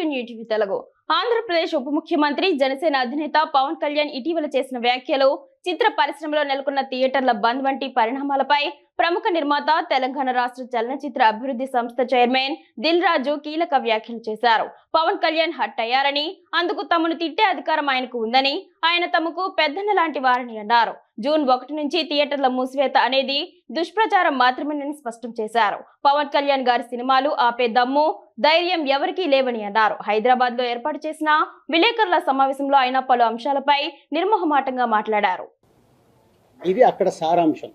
To new Telugu. Andhra Pradesh ఉప ముఖ్యమంత్రి జనసేన అధినేత పవన్ కళ్యాణ్ ఇటీవల చేసిన వ్యాఖ్యలు చిత్ర పరిశ్రమలో నెలకొన్న థియేటర్ల బంద్ వంటి పరిణామాలపై ప్రముఖ నిర్మాత తెలంగాణ రాష్ట్ర చలనచిత్ర అభివృద్ధి సంస్థ చైర్మన్ దిల్ రాజు కీలక వ్యాఖ్యలు చేశారు. పవన్ కళ్యాణ్ హట్ అయ్యారని అందుకు తమను తిట్టే అధికారం ఆయనకు ఉందని ఆయన తమకు పెద్దన్న లాంటి వారని అన్నారు. జూన్ ఒకటి నుంచి థియేటర్ల మూసివేత అనేది దుష్ప్రచారం మాత్రమేనని స్పష్టం చేశారు. పవన్ కళ్యాణ్ గారి సినిమాలు ఆపే దమ్ము ధైర్యం ఎవరికీ లేవని అన్నారు. హైదరాబాద్లో ఏర్పాటు చేసిన విలేకరుల సమావేశంలో ఆయన పలు అంశాలపై నిర్మోహమాటంగా మాట్లాడారు. ఇది అక్కడ సారాంశం.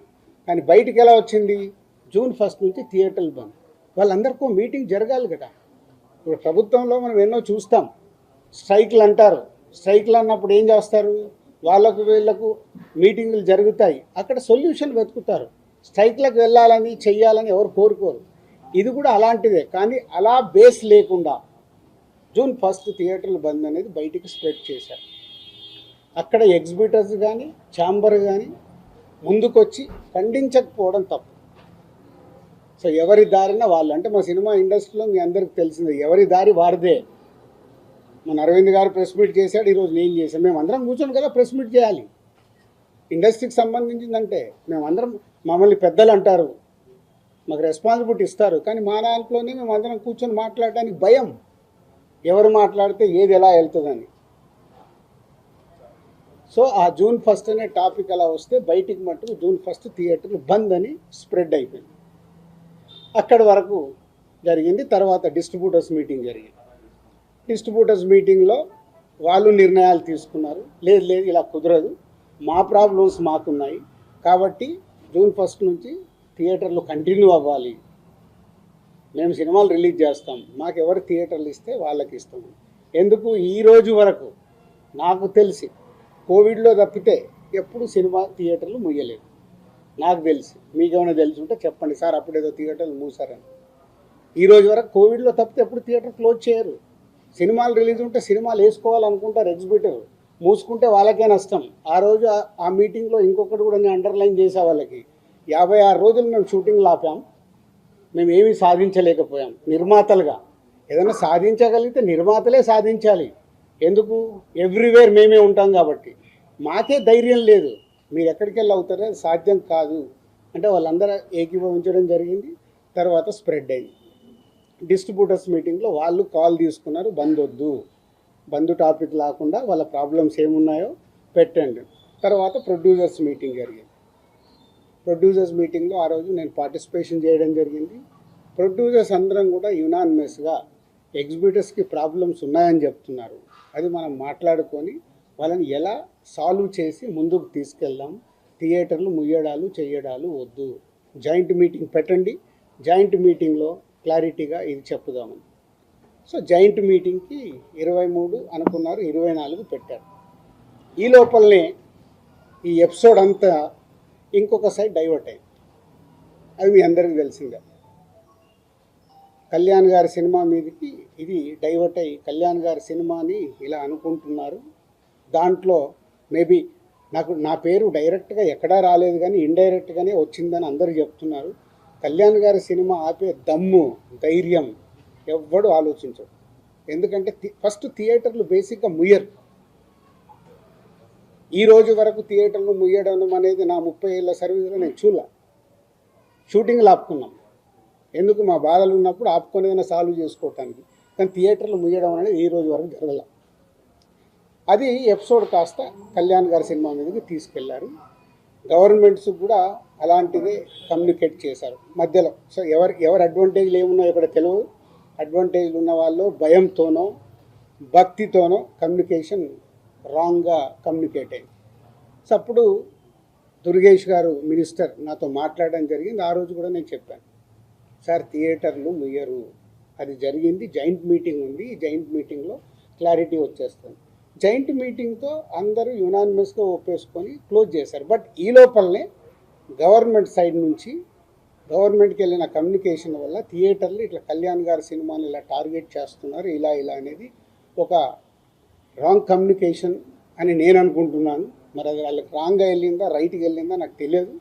కానీ బయటికి ఎలా వచ్చింది? జూన్ ఫస్ట్ నుంచి థియేటర్లు బంద్. వాళ్ళందరికీ మీటింగ్ జరగాలి కదా. ఇప్పుడు ప్రభుత్వంలో మనం ఎన్నో చూస్తాం. స్ట్రైక్లు అంటారు. స్ట్రైక్లు అన్నప్పుడు ఏం చేస్తారు? వాళ్ళకు వీళ్ళకు మీటింగులు జరుగుతాయి. అక్కడ సొల్యూషన్ వెతుకుతారు. స్ట్రైక్లకు వెళ్ళాలని చెయ్యాలని ఎవరు కోరుకోరు. ఇది కూడా అలాంటిదే కానీ అలా బేస్ లేకుండా జూన్ ఫస్ట్ థియేటర్లు బంద్ అనేది బయటికి స్ప్రెడ్ చేశారు. అక్కడ ఎగ్జిబిటర్స్ కానీ ఛాంబర్ కానీ ముందుకొచ్చి ఖండించకపోవడం తప్పు. సో ఎవరి దారిన వాళ్ళు అంటే మా సినిమా ఇండస్ట్రీలో మీ అందరికి తెలిసిందే ఎవరి దారి వారిదే మన అరవింద్ గారు ప్రెస్ మీట్ చేశాడు ఈరోజు నేను చేశాను. మేము అందరం కూర్చొని కదా ప్రెస్ మీట్ చేయాలి. ఇండస్ట్రీకి సంబంధించిందంటే మేమందరం మమ్మల్ని పెద్దలు అంటారు మాకు రెస్పాన్సిబిలిటీ ఇస్తారు. కానీ మా దాంట్లోనే మేము అందరం కూర్చొని మాట్లాడడానికి భయం. ఎవరు మాట్లాడితే ఏది ఎలా వెళ్తుందని. సో ఆ జూన్ ఫస్ట్ అనే టాపిక్ అలా వస్తే బయటికి మట్టుకు జూన్ ఫస్ట్ థియేటర్లు బంద్ అని స్ప్రెడ్ అయిపోయింది. అక్కడి వరకు జరిగింది. తర్వాత డిస్ట్రిబ్యూటర్స్ మీటింగ్ జరిగింది. డిస్ట్రిబ్యూటర్స్ మీటింగ్లో వాళ్ళు నిర్ణయాలు తీసుకున్నారు. లేదు లేదు ఇలా కుదరదు. మా ప్రాబ్లమ్స్ మాకున్నాయి. కాబట్టి జూన్ ఫస్ట్ నుంచి థియేటర్లు కంటిన్యూ అవ్వాలి. మేము సినిమాలు రిలీజ్ చేస్తాం. మాకు ఎవరు థియేటర్లు ఇస్తే వాళ్ళకి ఇస్తాం. ఎందుకు? ఈ రోజు వరకు నాకు తెలిసి కోవిడ్లో తప్పితే ఎప్పుడు సినిమా థియేటర్లు ముయ్యలేదు. నాకు తెలిసి. మీకేమైనా తెలిసి ఉంటే చెప్పండి. సార్ అప్పుడేదో థియేటర్లు మూసారని ఈ రోజు వరకు కోవిడ్లో తప్పితే ఎప్పుడు థియేటర్ క్లోజ్ చేయరు. సినిమాలు రిలీజ్ ఉంటే సినిమాలు వేసుకోవాలనుకుంటారు ఎగ్జిబిటర్ మూసుకుంటే వాళ్ళకే నష్టం. ఆ రోజు ఆ- ఆ మీటింగ్లో ఇంకొకటి కూడా నేను అండర్లైన్ చేసే వాళ్ళకి. యాభై ఆరు రోజులు మేము షూటింగ్లు ఆపాం మేము ఏమీ సాధించలేకపోయాం. నిర్మాతలుగా. ఏదైనా సాధించగలిగితే నిర్మాతలే సాధించాలి. ఎందుకు? ఎవ్రీవేర్ మేమే ఉంటాం కాబట్టి. మాకే ధైర్యం లేదు. మీరు ఎక్కడికి వెళ్ళి అవుతారో? అది సాధ్యం కాదు. అంటే వాళ్ళందరూ ఏకీభవించడం జరిగింది. తర్వాత స్ప్రెడ్ అయింది. డిస్ట్రిబ్యూటర్స్ మీటింగ్లో వాళ్ళు కాల్ తీసుకున్నారు. బంద్ వద్దు. బంద్ టాపిక్ లేకుండా వాళ్ళ ప్రాబ్లమ్స్ ఏమున్నాయో పెట్టండి. తర్వాత ప్రొడ్యూసర్స్ మీటింగ్ జరిగింది. ప్రొడ్యూసర్స్ మీటింగ్లో ఆ రోజు నేను పార్టిసిపేషన్ చేయడం జరిగింది. ప్రొడ్యూసర్స్ అందరం కూడా యునానిమస్గా ఎగ్జిబిటర్స్కి ప్రాబ్లమ్స్ ఉన్నాయని చెప్తున్నారు. అది మనం మాట్లాడుకొని వాళ్ళని ఎలా సాల్వ్ చేసి ముందుకు తీసుకెళ్దాం? థియేటర్లు ముయ్యడాలు చేయడాలు వద్దు. జాయింట్ మీటింగ్ పెట్టండి. జాయింట్ మీటింగ్లో క్లారిటీగా ఇది చెప్పుదామని. సో జాయింట్ మీటింగ్కి ఇరవై మూడు అనుకున్నారు ఇరవై నాలుగు పెట్టారు. ఈ లోపలనే ఈ ఎపిసోడ్ అంతా ఇంకొక సైడ్ డైవర్ట్ అయింది అది మీ అందరికీ తెలిసిందే. కళ్యాణ్ గారి సినిమా మీదకి ఇది డైవర్ట్ అయ్యి కళ్యాణ్ గారి సినిమాని ఇలా అనుకుంటున్నారు. దాంట్లో మేబీ నాకు నా పేరు డైరెక్ట్గా ఎక్కడా రాలేదు కానీ ఇండైరెక్ట్గానే వచ్చిందని అందరూ చెప్తున్నారు. కళ్యాణ్ గారి సినిమా ఆపే దమ్ము ధైర్యం ఎవ్వడు ఆలోచించడు. ఎందుకంటే థి- ఫస్ట్ థియేటర్లు బేసిక్గా ముయ్యరు. ఈ రోజు వరకు థియేటర్లు ముయ్యడం అనేది నా ముప్పై ఏళ్ళ సర్వీస్లో నేను చూడలే. షూటింగ్లు ఆపుకున్నాం ఎందుకు? మా బాధలు ఉన్నప్పుడు ఆపుకునేదైనా సాల్వ్ చేసుకోవటానికి. కానీ థియేటర్లు ముయ్యడం అనేది ఈ రోజు వరకు జరగల. అది ఎపిసోడ్ కాస్త కళ్యాణ్ గారి సినిమా మీదకి తీసుకెళ్ళారు. గవర్నమెంట్స్ కూడా అలాంటిదే కమ్యూనికేట్ చేశారు. మధ్యలో సో ఎవరు ఎవరు అడ్వాంటేజ్లు ఏమున్నాయో ఇక్కడ తెలియదు అడ్వాంటేజ్లు ఉన్న వాళ్ళు భయంతోనో భక్తితోనో కమ్యూనికేషన్ రాంగ్గా కమ్యూనికేట్ అయింది సో అప్పుడు దుర్గేష్ గారు మినిస్టర్ నాతో మాట్లాడడం జరిగింది. ఆ రోజు కూడా నేను చెప్పాను. సార్ థియేటర్లు ముయ్యరు. అది జరిగింది జాయింట్ మీటింగ్ ఉంది. ఈ జాయింట్ మీటింగ్లో క్లారిటీ వచ్చేస్తుంది. జాయింట్ మీటింగ్తో అందరూ యునానిమస్గా ఒప్పేసుకొని క్లోజ్ చేశారు. బట్ ఈ లోపలనే గవర్నమెంట్ సైడ్ నుంచి గవర్నమెంట్కి వెళ్ళిన కమ్యూనికేషన్ వల్ల థియేటర్లు ఇట్లా కళ్యాణ్ గారి సినిమాని ఇలా టార్గెట్ చేస్తున్నారు ఇలా ఇలా అనేది ఒక రాంగ్ కమ్యూనికేషన్ అని నేను అనుకుంటున్నాను. మరి అది వాళ్ళకి రాంగ్గా వెళ్ళిందా రైట్కి వెళ్ళిందా నాకు తెలియదు.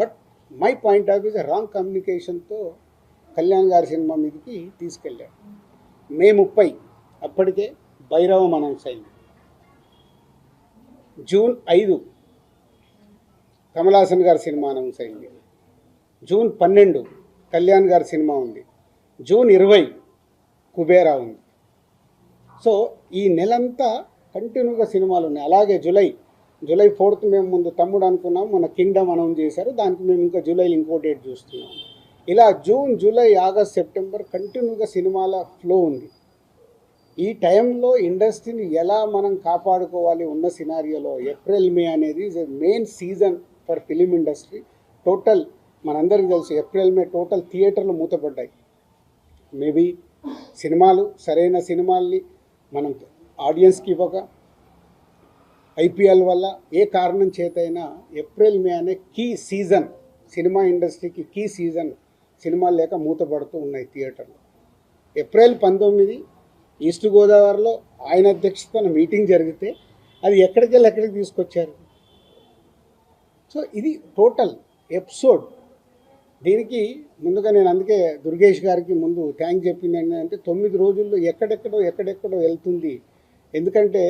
But my point of views wrong కమ్యూనికేషన్తో Kalyan గారి సినిమా మీదకి తీసుకెళ్ళాడు. మే ముప్పై అప్పటికే భైరవం అనౌన్స్ అయింది జూన్ ఐదు కమలాసన్ గారి సినిమా అనౌన్స్ అయింది. జూన్ పన్నెండు కళ్యాణ్ గారి సినిమా ఉంది. జూన్ ఇరవై కుబేరా ఉంది. సో ఈ నెలంతా కంటిన్యూగా సినిమాలు ఉన్నాయి. అలాగే జూలై జూలై ఫోర్త్ మేము ముందు తమ్ముడు అనుకున్నాం మన కింగ్డమ్ అనౌన్స్ చేశారు. దానికి మేము ఇంకా జూలైలో ఇంకో డేట్ చూస్తున్నాం. ఇలా జూన్ జూలై ఆగస్ట్ సెప్టెంబర్ కంటిన్యూగా సినిమాల ఫ్లో ఉంది. ఈ టైంలో ఇండస్ట్రీని ఎలా మనం కాపాడుకోవాలి ఉన్న సినారియోలో ఏప్రిల్ మే అనేది is main season for film industry total మనందరికీ తెలుసు ఏప్రిల్ మే టోటల్ థియేటర్లు మూతపడ్డాయి. మేబీ సినిమాలు సరైన సినిమాల్ని మనం ఆడియన్స్కి ఇవ్వక ఐపీఎల్ వల్ల ఏ కారణం చేతైనా ఏప్రిల్ మే అనే కీ సీజన్ సినిమా ఇండస్ట్రీకి కీ సీజన్ సినిమాలు లేక మూతపడుతూ ఉన్నాయి థియేటర్లు. ఏప్రిల్ పంతొమ్మిది ఈస్ట్ గోదావరిలో ఆయన అధ్యక్షతన మీటింగ్ జరిగితే అది ఎక్కడికి వెళ్ళి ఎక్కడికి తీసుకొచ్చారు? సో ఇది టోటల్ ఎపిసోడ్ దీనికి ముందుగా నేను అందుకే దుర్గేష్ గారికి ముందు థ్యాంక్ చెప్పింది ఏంటంటే తొమ్మిది రోజుల్లో ఎక్కడెక్కడో ఎక్కడెక్కడో వెళ్తుంది. ఎందుకంటే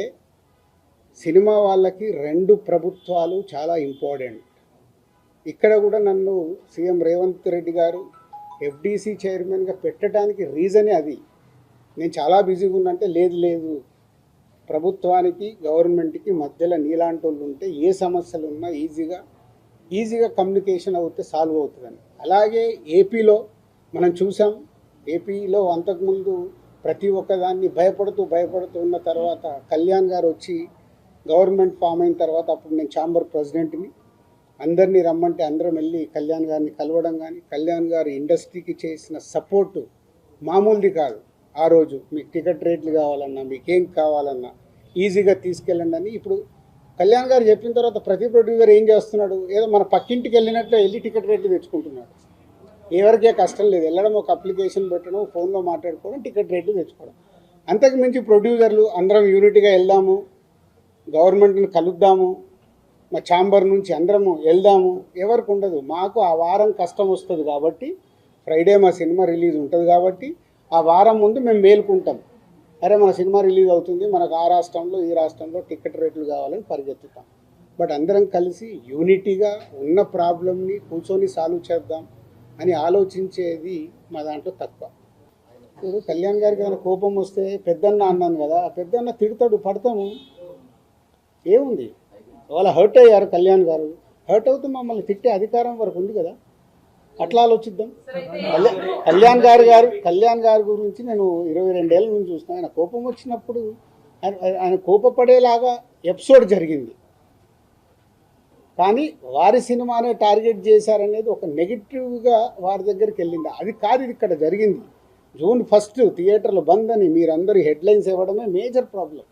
సినిమా వాళ్ళకి రెండు ప్రభుత్వాలు చాలా ఇంపార్టెంట్ ఇక్కడ కూడా నన్ను సీఎం రేవంత్ రెడ్డి గారు ఎఫ్డీసీ చైర్మన్గా పెట్టడానికి రీజనే అది. నేను చాలా బిజీగా ఉన్నంటే లేదు లేదు. ప్రభుత్వానికి గవర్నమెంట్కి మధ్యలో నీలాంటి వాళ్ళు ఉంటే ఏ సమస్యలు ఉన్నా ఈజీగా ఈజీగా కమ్యూనికేషన్ అవుతే సాల్వ్ అవుతుందని. అలాగే ఏపీలో మనం చూసాం ఏపీలో అంతకుముందు ప్రతి ఒక్కదాన్ని భయపడుతూ భయపడుతూ ఉన్న తర్వాత కళ్యాణ్ గారు వచ్చి గవర్నమెంట్ ఫామ్ అయిన తర్వాత అప్పుడు నేను ఛాంబర్ ప్రెసిడెంట్ని. అందరినీ రమ్మంటే అందరం వెళ్ళి కళ్యాణ్ గారిని కలవడం కానీ కళ్యాణ్ గారు ఇండస్ట్రీకి చేసిన సపోర్టు మామూలుది కాదు. ఆ రోజు మీకు టికెట్ రేట్లు కావాలన్నా మీకేం కావాలన్నా ఈజీగా తీసుకెళ్ళండి అని ఇప్పుడు కళ్యాణ్ గారు చెప్పిన తర్వాత ప్రతి ప్రొడ్యూసర్ ఏం చేస్తున్నాడు? ఏదో మన పక్కింటికి వెళ్ళినట్లు వెళ్ళి టికెట్ రేట్లు తెచ్చుకుంటున్నాడు. ఎవరికే కష్టం లేదు. వెళ్ళడం ఒక అప్లికేషన్ పెట్టడం ఫోన్లో మాట్లాడుకోవడం టికెట్ రేట్లు తెచ్చుకోవడం. అంతకు మించి ప్రొడ్యూసర్లు అందరం యూనిట్గా వెళ్దాము గవర్నమెంట్ని కలుద్దాము మా ఛాంబర్ నుంచి అందరము వెళ్దాము. ఎవరికి ఉండదు. మాకు ఆ వారం కష్టం వస్తుంది కాబట్టి ఫ్రైడే మా సినిమా రిలీజ్ ఉంటుంది కాబట్టి ఆ వారం ముందు మేము మేలుకుంటాం. అరే మన సినిమా రిలీజ్ అవుతుంది. మనకు ఆ రాష్ట్రంలో ఈ రాష్ట్రంలో టికెట్ రేట్లు కావాలని పరిగెత్తుతాం. బట్ అందరం కలిసి యూనిటీగా ఉన్న ప్రాబ్లమ్ని కూర్చొని సాల్వ్ చేద్దాం అని ఆలోచించేది మా దాంట్లో తక్కువ. ఇప్పుడు కళ్యాణ్ గారికి ఏమైనా కోపం వస్తే పెద్దన్న అన్నాను కదా ఆ పెద్దన్న తిడతాడు పడతాము. ఏముంది? వాళ్ళ హర్ట్ అయ్యారు కళ్యాణ్ గారు హర్ట్ అవుతూ మమ్మల్ని తిట్టే అధికారం వరకు ఉంది కదా. అట్లా ఆలోచిద్దాం కళ్యాణ్ కళ్యాణ్ గారు గారు కళ్యాణ్ గారి గురించి నేను ఇరవై రెండేళ్ళ నుంచి చూస్తున్నాను ఆయన కోపం వచ్చినప్పుడు ఆయన ఆయన కోపపడేలాగా ఎపిసోడ్ జరిగింది. కానీ వారి సినిమానే టార్గెట్ చేశారనేది ఒక నెగిటివ్గా వారి దగ్గరికి వెళ్ళింది. అది కాదు ఇది ఇక్కడ జరిగింది. జూన్ ఫస్ట్ థియేటర్లు బంద్ అని మీరందరూ హెడ్లైన్స్ ఇవ్వడమే మేజర్ ప్రాబ్లం.